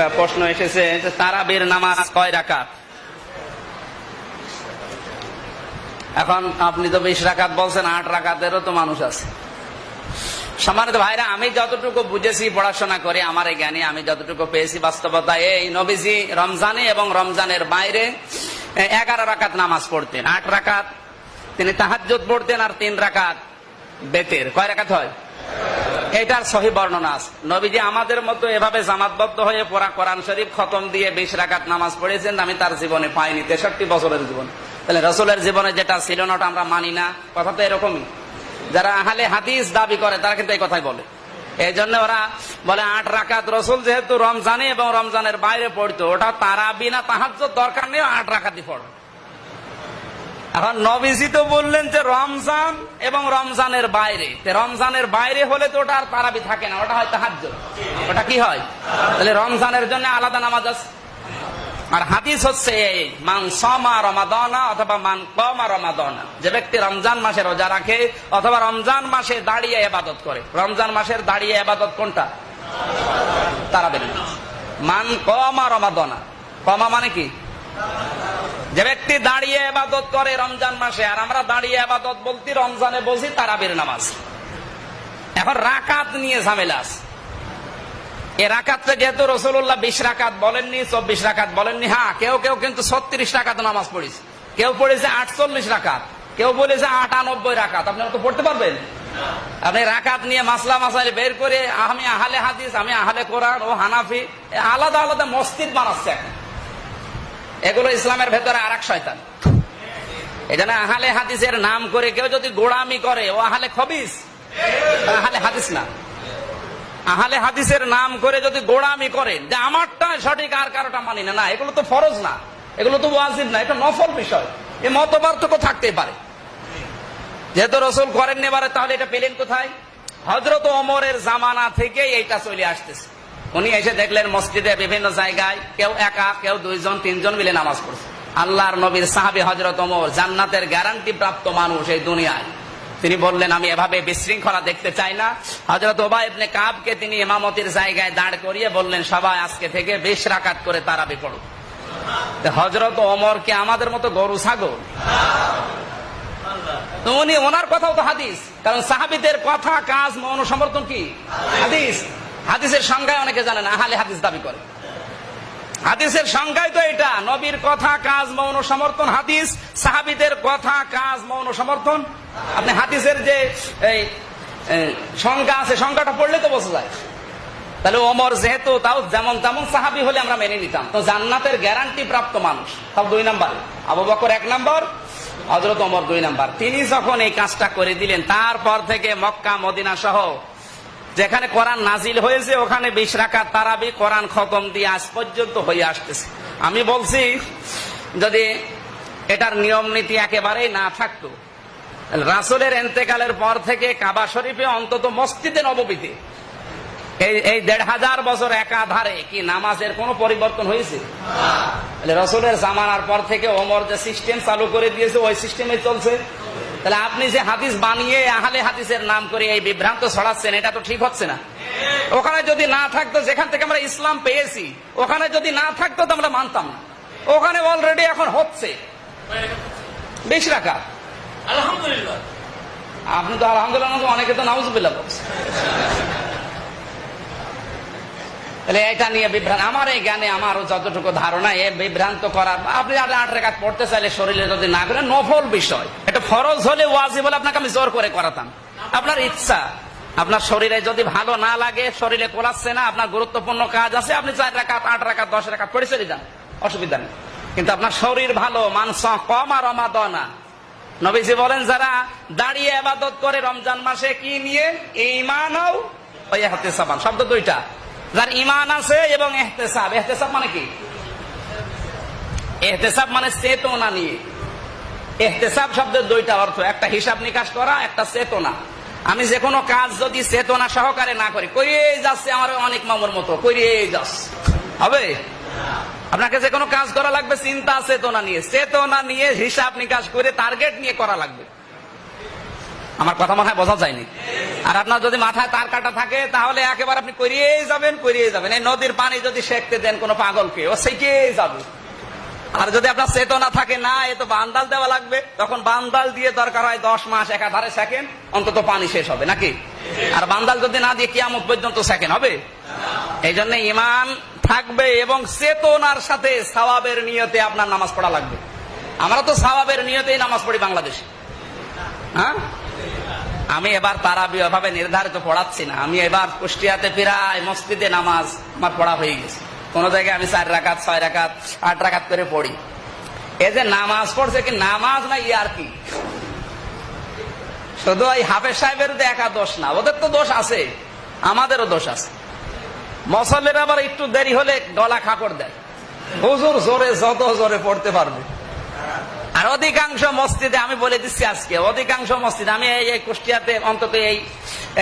একটা প্রশ্ন এসেছে যে তারাবির নামাজ কয় রাকাত? এখন আপনি তো বিশ রাকাত বলছেন, আট রাকাতেরও তো মানুষ আছে। সম্মানিত ভাইরা, আমি যতটুকু বুঝেছি, পড়াশোনা করে, আমার এই জ্ঞানী আমি যতটুকু পেয়েছি, বাস্তবতা এই, নবীজি রমজানে এবং রমজানের বাইরে এগারো রাকাত নামাজ পড়তেন। আট রাকাত, তিনি তাহাজ্জুদ পড়তেন আর তিন রাকাত বেতের। কয় রাকাত হয়? এটার সহি বর্ণনা আছে। নবীজি আমাদের মতো এভাবে জামাতবদ্ধ হয়ে পড়া কোরআন শরীফ খতম দিয়ে বিশ রাকাত নামাজ পড়েছেন, আমি তার জীবনে পাইনি, তেষট্টি বছরের জীবন। তাহলে রসুলের জীবনে যেটা ছিল না, ওটা আমরা মানি না। কথা তো এরকমই। যারা আহলে হাদিস দাবি করে, তারা কিন্তু এই কথাই বলে। এই জন্য ওরা বলে, আট রাকাত রসুল যেহেতু রমজানে এবং রমজানের বাইরে পড়তো, ওটা তারা বিনা তাহার দরকার নেই, আট রাকাতই পড়ে। এখন নবীজি তো বললেন যে রমজান এবং রমজানের বাইরে। রমজানের বাইরে হলে তো ওটা আর তারাবি থাকে না, ওটা হয় তাহাজ্জ ওটা কি হয়? তাহলে রমজানের জন্য আলাদা নামাজ আছে। আর হাদিস হচ্ছে এই, মান সমা রমাদনা অথবা মান কমা রমাদনা। যে ব্যক্তি রমজান মাসে রোজা রাখে অথবা রমজান মাসে দাঁড়িয়ে এবাদত করে। রমজান মাসের দাঁড়িয়ে এবাদত কোনটা? তারাবেন মান কমা রমাদনা। কমা মানে কি? এবাদত করে রমজান মাসে, আর আমরা দাঁড়িয়ে এবাদত বলতে, রমজানে বলছি তারাবির নামাজ। এখন রাকাত নিয়ে ঝামেলা এ রাকাতটা যেহেতু রসুল্লাহ বিশ রাকাত বলেননি, চব্বিশ রাকাত বলেননি হ্যাঁ কেউ কেউ কিন্তু ছত্রিশ রাকাত নামাজ পড়েছে। কেউ পড়েছে আটচল্লিশ রাকাত, কেউ বলেছে আটানব্বই রাকাত। আপনারা তো পড়তে পারবেন? আপনি রাকাত নিয়ে মাসলা মাসাইল বের করে, আমি আহলে হাদিস, আমি আহলে কোরআন, ও হানাফি আলাদা আলাদা মসজিদ বানাচ্ছে এখন। এগুলো ইসলামের ভেতরে আর এক শয়তান। এই জন্য আহলে হাদিসের নাম করে কেউ যদি গোড়ামি করে, ও আহলে খবিস? আহলে হাদিস না। আহলে হাদিসের নাম করে যদি গোড়ামি করেন যে আমারটা সঠিক আর কারোটা মানি না না, এগুলো তো ফরজ না, এগুলো তো ওয়াজিব না, এটা নফল বিষয়। এ মত পার্থক্য থাকতেই পারে। যেহেতু রসুল করেননি এবারে, তাহলে এটা পেলেন কোথায়? হজরত অমরের জামানা থেকে এইটা চলে আসতেছে। উনি এসে দেখলেন মসজিদে বিভিন্ন জায়গায় কেউ একা, কেউ দুইজন, তিনজন মিলে নামাজ পড়ছে। আল্লাহর নবীর সাহাবি হজরত ওমর জান্নাতের গ্যারান্টি প্রাপ্ত মানুষ এই দুনিয়ায়। তিনি বললেন, আমি এভাবে বিশৃঙ্খলা দেখতে চাই না। হজরত ওবা ইবনে কাবকে তিনি ইমামতির জায়গায় দাঁড় করিয়ে বললেন, সবাই আজকে থেকে বেশ রাকাত করে তারাবি পড়ো হজরত ওমর কি আমাদের মতো গরু ছাগল? তো উনি, ওনার কথাও তো হাদিস। কারণ সাহাবিদের কথা, কাজ, মৌন সমর্থন কি? হাদিস। হাদিসের সংজ্ঞায় অনেকে জানেন, আহালে হাদিস দাবি করে। হাদিসের সংজ্ঞায় তো এটা। নবীর কথা, কাজ, মৌন, সমর্থন, হাদিস। সাহাবিদের কথা, কাজ, মৌন, সমর্থন। আপনি হাদিসের যে এই সংজ্ঞা আছে, সংজ্ঞাটা পড়লে তো বোঝা যায়। তাহলে ওমর যেহেতু তাও যেমন তেমন সাহাবি হলে আমরা মেনে নিতাম। তো জান্নাতের গ্যারান্টি প্রাপ্ত মানুষ। তাও দুই নাম্বার। আবু বকর এক নাম্বার হজরত ওমর দুই নাম্বার। তিনি যখন এই কাজটা করে দিলেন, তারপর থেকে মক্কা, মদিনা সহ যেখানে কোরআন নাজিল হয়েছে, ওখানে বিশ রাকাত তারাবি কোরআন খতম দিয়ে আজ পর্যন্ত হয়ে আসতেছে। আমি বলছি, যদি এটার নিয়ম নীতি একেবারেই না থাকতো রাসুলের এন্তেকালের পর থেকে কাবা শরীফে অন্তত মসজিদে নববীতে এই এই দেড় হাজার বছর একাধারে কি নামাজের কোনো পরিবর্তন হয়েছে? রসুলের জামানার পর থেকে ওমর যে সিস্টেম চালু করে দিয়েছে, ওই সিস্টেমে চলছে? তাহলে আপনি যে হাদিস বানিয়ে আহলে হাদিসের নাম করে এই বিভ্রান্ত ছড়াচ্ছেন এটা তো ঠিক হচ্ছে না। ওখানে যদি না থাকতো যেখান থেকে আমরা ইসলাম পেয়েছি ওখানে যদি না থাকতো তো আমরা মানতাম না। ওখানে অলরেডি এখন হচ্ছে। বেশ রাখা। আলহামদুলিল্লাহ। আপনি তো আলহামদুলিল্লাহ অনেকে তো নাউজুবিল্লাহ বলছে তাহলে এটা নিয়ে বিভ্রান্ত। আমার এই জ্ঞানে আমারও যতটুকু ধারণা, এ বিভ্রান্ত করার আপনি আট রেখাত পড়তে চাইলে শরীরে যদি না করেন নফল বিষয়। এটা ফরজ হলে ওয়াজিব হলে আপনাকে আমি জোর করে করাতাম। আপনার ইচ্ছা, আপনার শরীরে যদি ভালো না লাগে, শরীরে কোলাচ্ছে না, আপনার গুরুত্বপূর্ণ কাজ আছে, আপনি চার রাখাত, আট রাখাত, দশ রাখাত পড়ে চলে যান অসুবিধা নেই। কিন্তু আপনার শরীর ভালো, মানস কম আর অমাদনা নবীজি বলেন, যারা দাঁড়িয়ে আবাদত করে রমজান মাসে কি নিয়ে? ইমান ওই এহতেসাবান শব্দ দুইটা। যার ইমান আছে এবং এহতেসাব। এহতেসাব মানে কি? এহতেসাব মানে চেতনা নিয়ে। এহতেসাব শব্দের দুইটা অর্থ। একটা হিসাব নিকাশ করা, একটা চেতনা। আমি যে কোনো কাজ যদি চেতনা সহকারে না করি করিয়ে যাচ্ছে আমার অনেক মামুর মতো করিয়ে যাচ্ছে। হবে? আপনাকে যে কোনো কাজ করা লাগবে, চিন্তা, চেতনা নিয়ে। চেতনা নিয়ে হিসাব নিকাশ করে টার্গেট নিয়ে করা লাগবে। আমার কথা মনে হয় বোঝা যায়নি। আর আপনার যদি মাথায় তার কাটা থাকে, তাহলে একেবারে আপনি করিয়েই যাবেন করিয়ে যাবেন। এই নদীর পানি যদি সেঁকতে দেন কোনো পাগলকে, ও সেকেই যাবে। আর যদি আপনার চেতনা থাকে, না, এ তো বান্দাল দেওয়া লাগবে। তখন বান্দাল দিয়ে দরকার হয় দশ মাস একাধারে সেকেন্ড অন্তত পানি শেষ হবে, নাকি? আর বান্দাল যদি না দিয়ে কিয়ামত পর্যন্ত সেকেন্ড হবে? এই জন্য ইমান থাকবে এবং চেতনার সাথে সওয়াবের নিয়তে আপনার নামাজ পড়া লাগবে। আমরা তো সওয়াবের নিয়তেই নামাজ পড়ি বাংলাদেশে। হ্যাঁ? আমি এবার তারা ভাবে নির্ধারিত পড়াচ্ছি না। আমি এবার কুষ্টিয়াতে প্রায় মসজিদে নামাজ আমার পড়া হয়ে গেছে। কোন জায়গায় আমি চার রাকাত, ছয় রাকাত, আট রাকাত করে পড়ি। এ যে নামাজ পড়ছে কি নামাজ না ইয়ার কি? শুধু ওই হাফেজ সাহেবের তো একা দোষ না, ওদের তো দোষ আছে, আমাদেরও দোষ আছে। মসল্লের আবার একটু দেরি হলে গলা খাকড় দেয়। হুজুর জোরে যত জোরে পড়তে পারবে। আর অধিকাংশ মসজিদে আমি বলে দিচ্ছি আজকে, অধিকাংশ মসজিদ, আমি এই কুষ্টিয়াতে অন্তত এই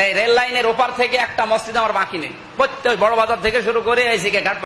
এই রেল লাইনের ওপার থেকে একটা মসজিদ আমার বাকি নেই। প্রত্যেক বড় বাজার থেকে শুরু করে এই সিকে ঘাট